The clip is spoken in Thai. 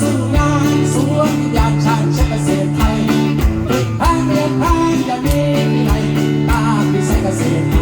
สู้งานสวนยากชาติชาติเกษตรไทยผลิตภัณฑ์เรียนพันจะมีวิไลตาพิเศษเกษตรไท